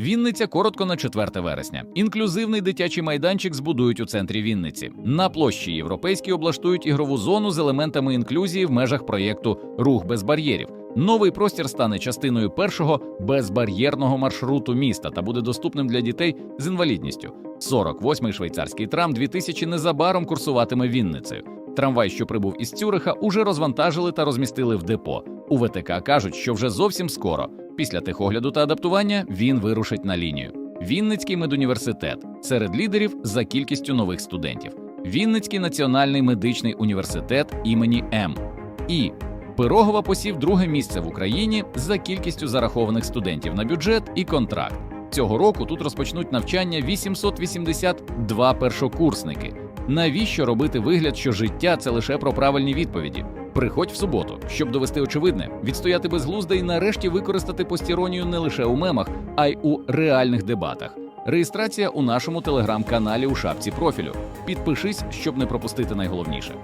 Вінниця коротко на 4 вересня. Інклюзивний дитячий майданчик збудують у центрі Вінниці. На площі європейській облаштують ігрову зону з елементами інклюзії в межах проєкту Рух без бар'єрів. Новий простір стане частиною першого безбар'єрного маршруту міста та буде доступним для дітей з інвалідністю. 48-й швейцарський трам 2000 незабаром курсуватиме Вінницею. Трамвай, що прибув із Цюриха, уже розвантажили та розмістили в депо. У ВТК кажуть, що вже зовсім скоро, після техогляду та адаптування, він вирушить на лінію. Вінницький медуніверситет серед лідерів за кількістю нових студентів. Вінницький національний медичний університет імені М. І Пирогова посів друге місце в Україні за кількістю зарахованих студентів на бюджет і контракт. Цього року тут розпочнуть навчання 882 першокурсники. Навіщо робити вигляд, що життя це лише про правильні відповіді? Приходь в суботу, щоб довести очевидне, відстояти безглузде і нарешті використати постіронію не лише у мемах, а й у реальних дебатах. Реєстрація у нашому телеграм-каналі у шапці профілю. Підпишись, щоб не пропустити найголовніше.